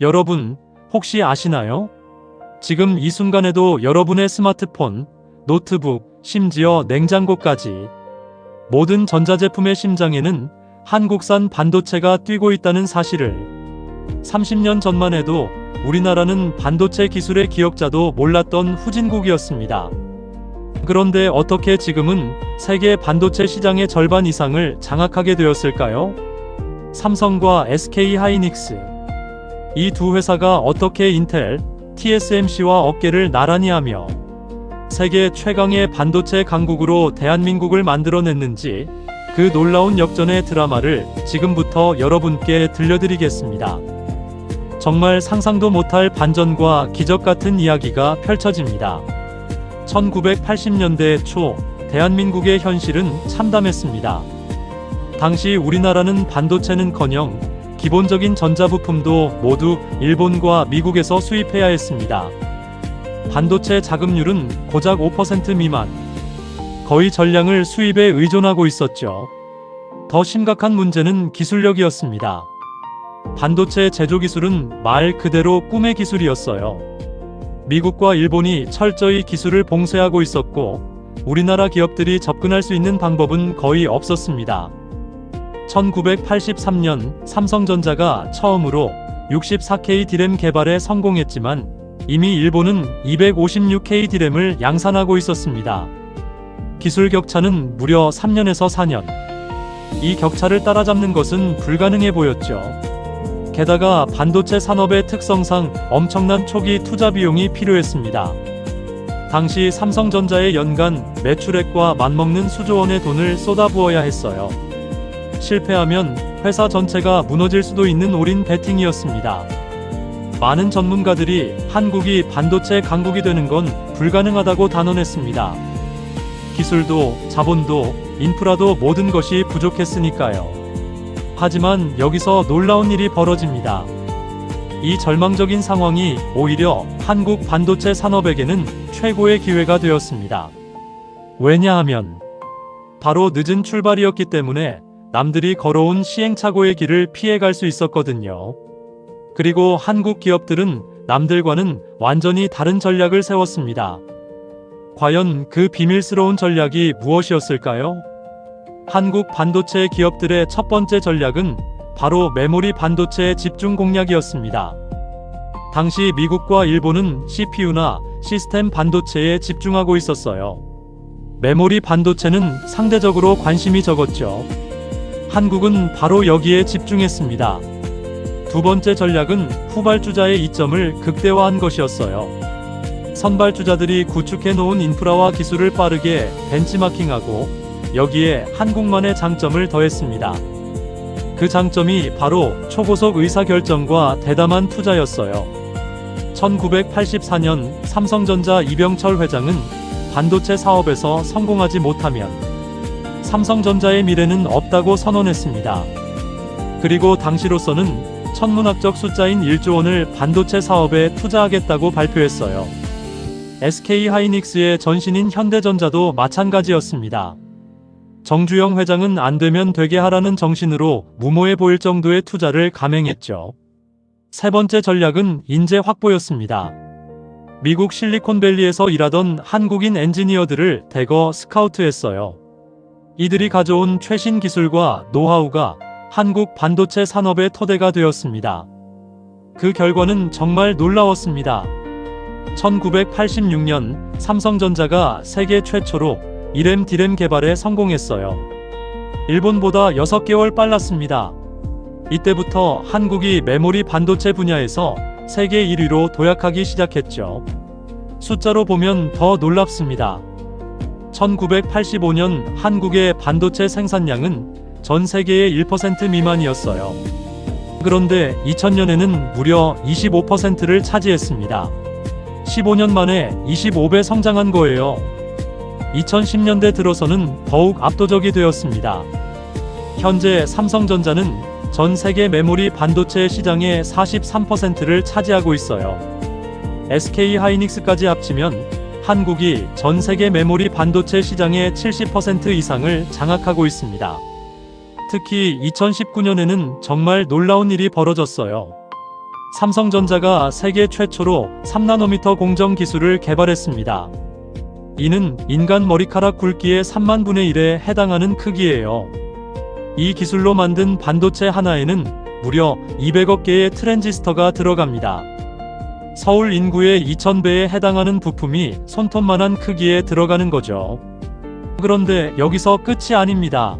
여러분, 혹시 아시나요? 지금 이 순간에도 여러분의 스마트폰, 노트북, 심지어 냉장고까지 모든 전자제품의 심장에는 한국산 반도체가 뛰고 있다는 사실을 30년 전만 해도 우리나라는 반도체 기술의 기억자도 몰랐던 후진국이었습니다. 그런데 어떻게 지금은 세계 반도체 시장의 절반 이상을 장악하게 되었을까요? 삼성과 SK 하이닉스. 이 두 회사가 어떻게 인텔, TSMC와 어깨를 나란히 하며 세계 최강의 반도체 강국으로 대한민국을 만들어냈는지 그 놀라운 역전의 드라마를 지금부터 여러분께 들려드리겠습니다. 정말 상상도 못할 반전과 기적 같은 이야기가 펼쳐집니다. 1980년대 초 대한민국의 현실은 참담했습니다. 당시 우리나라는 반도체는커녕 기본적인 전자부품도 모두 일본과 미국에서 수입해야 했습니다. 반도체 자급률은 고작 5% 미만. 거의 전량을 수입에 의존하고 있었죠. 더 심각한 문제는 기술력이었습니다. 반도체 제조 기술은 말 그대로 꿈의 기술이었어요. 미국과 일본이 철저히 기술을 봉쇄하고 있었고, 우리나라 기업들이 접근할 수 있는 방법은 거의 없었습니다. 1983년 삼성전자가 처음으로 64K 디램 개발에 성공했지만 이미 일본은 256K 디램을 양산하고 있었습니다. 기술 격차는 무려 3년에서 4년. 이 격차를 따라잡는 것은 불가능해 보였죠. 게다가 반도체 산업의 특성상 엄청난 초기 투자 비용이 필요했습니다. 당시 삼성전자의 연간 매출액과 맞먹는 수조 원의 돈을 쏟아부어야 했어요. 실패하면 회사 전체가 무너질 수도 있는 올인 베팅이었습니다. 많은 전문가들이 한국이 반도체 강국이 되는 건 불가능하다고 단언했습니다. 기술도, 자본도, 인프라도 모든 것이 부족했으니까요. 하지만 여기서 놀라운 일이 벌어집니다. 이 절망적인 상황이 오히려 한국 반도체 산업에게는 최고의 기회가 되었습니다. 왜냐하면 바로 늦은 출발이었기 때문에 남들이 걸어온 시행착오의 길을 피해갈 수 있었거든요. 그리고 한국 기업들은 남들과는 완전히 다른 전략을 세웠습니다. 과연 그 비밀스러운 전략이 무엇이었을까요? 한국 반도체 기업들의 첫 번째 전략은 바로 메모리 반도체의 집중 공략이었습니다. 당시 미국과 일본은 CPU나 시스템 반도체에 집중하고 있었어요. 메모리 반도체는 상대적으로 관심이 적었죠. 한국은 바로 여기에 집중했습니다. 두 번째 전략은 후발주자의 이점을 극대화한 것이었어요. 선발주자들이 구축해 놓은 인프라와 기술을 빠르게 벤치마킹하고 여기에 한국만의 장점을 더했습니다. 그 장점이 바로 초고속 의사결정과 대담한 투자였어요. 1984년 삼성전자 이병철 회장은 반도체 사업에서 성공하지 못하면 삼성전자의 미래는 없다고 선언했습니다. 그리고 당시로서는 천문학적 숫자인 1조 원을 반도체 사업에 투자하겠다고 발표했어요. SK 하이닉스의 전신인 현대전자도 마찬가지였습니다. 정주영 회장은 안 되면 되게 하라는 정신으로 무모해 보일 정도의 투자를 감행했죠. 세 번째 전략은 인재 확보였습니다. 미국 실리콘밸리에서 일하던 한국인 엔지니어들을 대거 스카우트했어요. 이들이 가져온 최신 기술과 노하우가 한국 반도체 산업의 토대가 되었습니다. 그 결과는 정말 놀라웠습니다. 1986년 삼성전자가 세계 최초로 이램 디램 개발에 성공했어요. 일본보다 6개월 빨랐습니다. 이때부터 한국이 메모리 반도체 분야에서 세계 1위로 도약하기 시작했죠. 숫자로 보면 더 놀랍습니다. 1985년 한국의 반도체 생산량은 전 세계의 1% 미만이었어요. 그런데 2000년에는 무려 25%를 차지했습니다. 15년 만에 25배 성장한 거예요. 2010년대 들어서는 더욱 압도적이 되었습니다. 현재 삼성전자는 전 세계 메모리 반도체 시장의 43%를 차지하고 있어요. SK 하이닉스까지 합치면 한국이 전 세계 메모리 반도체 시장의 70% 이상을 장악하고 있습니다. 특히 2019년에는 정말 놀라운 일이 벌어졌어요. 삼성전자가 세계 최초로 3나노미터 공정 기술을 개발했습니다. 이는 인간 머리카락 굵기의 3만 분의 1에 해당하는 크기예요. 이 기술로 만든 반도체 하나에는 무려 200억 개의 트랜지스터가 들어갑니다. 서울 인구의 2000배에 해당하는 부품이 손톱만한 크기에 들어가는 거죠. 그런데 여기서 끝이 아닙니다.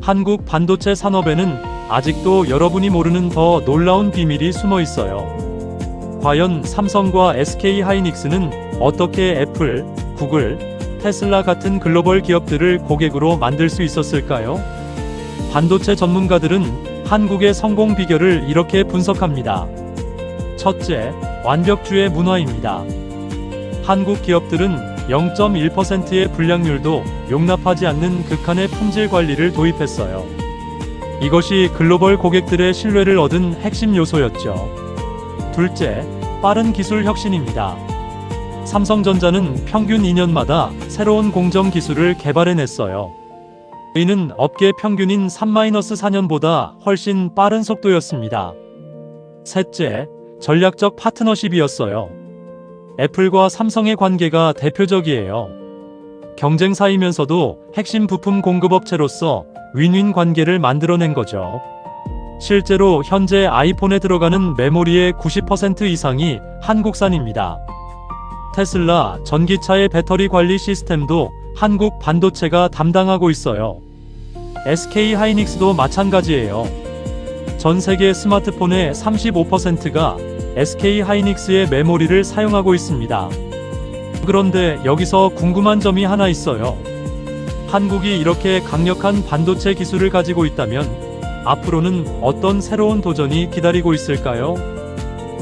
한국 반도체 산업에는 아직도 여러분이 모르는 더 놀라운 비밀이 숨어 있어요. 과연 삼성과 SK 하이닉스는 어떻게 애플, 구글, 테슬라 같은 글로벌 기업들을 고객으로 만들 수 있었을까요? 반도체 전문가들은 한국의 성공 비결을 이렇게 분석합니다. 첫째, 완벽주의 문화입니다. 한국 기업들은 0.1%의 불량률도 용납하지 않는 극한의 품질 관리를 도입했어요. 이것이 글로벌 고객들의 신뢰를 얻은 핵심 요소였죠. 둘째, 빠른 기술 혁신입니다. 삼성전자는 평균 2년마다 새로운 공정 기술을 개발해냈어요. 이는 업계 평균인 3-4년보다 훨씬 빠른 속도였습니다. 셋째, 전략적 파트너십이었어요. 애플과 삼성의 관계가 대표적이에요. 경쟁사이면서도 핵심 부품 공급업체로서 윈윈 관계를 만들어낸 거죠. 실제로 현재 아이폰에 들어가는 메모리의 90% 이상이 한국산입니다. 테슬라 전기차의 배터리 관리 시스템도 한국 반도체가 담당하고 있어요. SK 하이닉스도 마찬가지예요. 전 세계 스마트폰의 35%가 SK 하이닉스의 메모리를 사용하고 있습니다. 그런데 여기서 궁금한 점이 하나 있어요. 한국이 이렇게 강력한 반도체 기술을 가지고 있다면 앞으로는 어떤 새로운 도전이 기다리고 있을까요?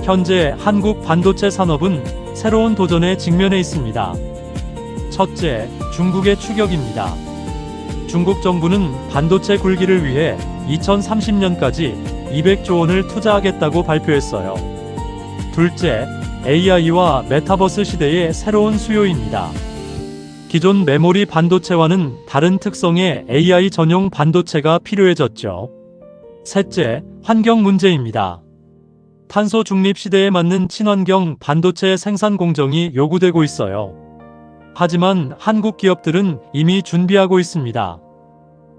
현재 한국 반도체 산업은 새로운 도전에 직면해 있습니다. 첫째, 중국의 추격입니다. 중국 정부는 반도체 굴기를 위해 2030년까지 200조 원을 투자하겠다고 발표했어요. 둘째, AI와 메타버스 시대의 새로운 수요입니다. 기존 메모리 반도체와는 다른 특성의 AI 전용 반도체가 필요해졌죠. 셋째, 환경 문제입니다. 탄소 중립 시대에 맞는 친환경 반도체 생산 공정이 요구되고 있어요. 하지만 한국 기업들은 이미 준비하고 있습니다.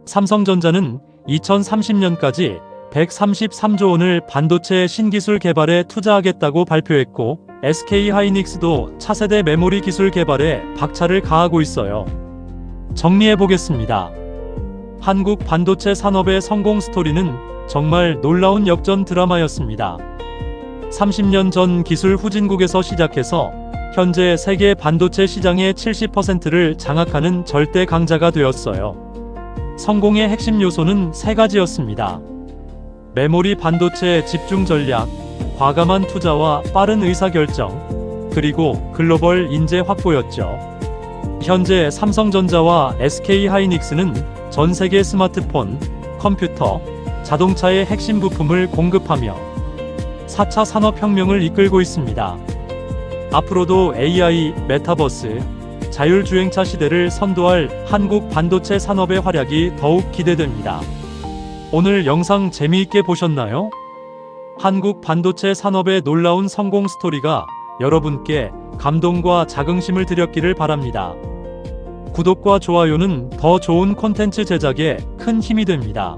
삼성전자는 2030년까지 133조 원을 반도체 신기술 개발에 투자하겠다고 발표했고, SK 하이닉스도 차세대 메모리 기술 개발에 박차를 가하고 있어요. 정리해 보겠습니다. 한국 반도체 산업의 성공 스토리는 정말 놀라운 역전 드라마였습니다. 30년 전 기술 후진국에서 시작해서 현재 세계 반도체 시장의 70%를 장악하는 절대 강자가 되었어요. 성공의 핵심 요소는 세 가지였습니다. 메모리 반도체 집중 전략, 과감한 투자와 빠른 의사결정, 그리고 글로벌 인재 확보였죠. 현재 삼성전자와 SK 하이닉스는 전 세계 스마트폰, 컴퓨터, 자동차의 핵심 부품을 공급하며 4차 산업혁명을 이끌고 있습니다. 앞으로도 AI, 메타버스, 자율주행차 시대를 선도할 한국 반도체 산업의 활약이 더욱 기대됩니다. 오늘 영상 재미있게 보셨나요? 한국 반도체 산업의 놀라운 성공 스토리가 여러분께 감동과 자긍심을 드렸기를 바랍니다. 구독과 좋아요는 더 좋은 콘텐츠 제작에 큰 힘이 됩니다.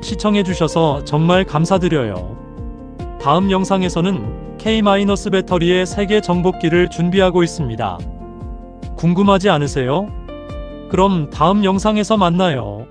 시청해주셔서 정말 감사드려요. 다음 영상에서는 K-배터리의 세계 정복기를 준비하고 있습니다. 궁금하지 않으세요? 그럼 다음 영상에서 만나요.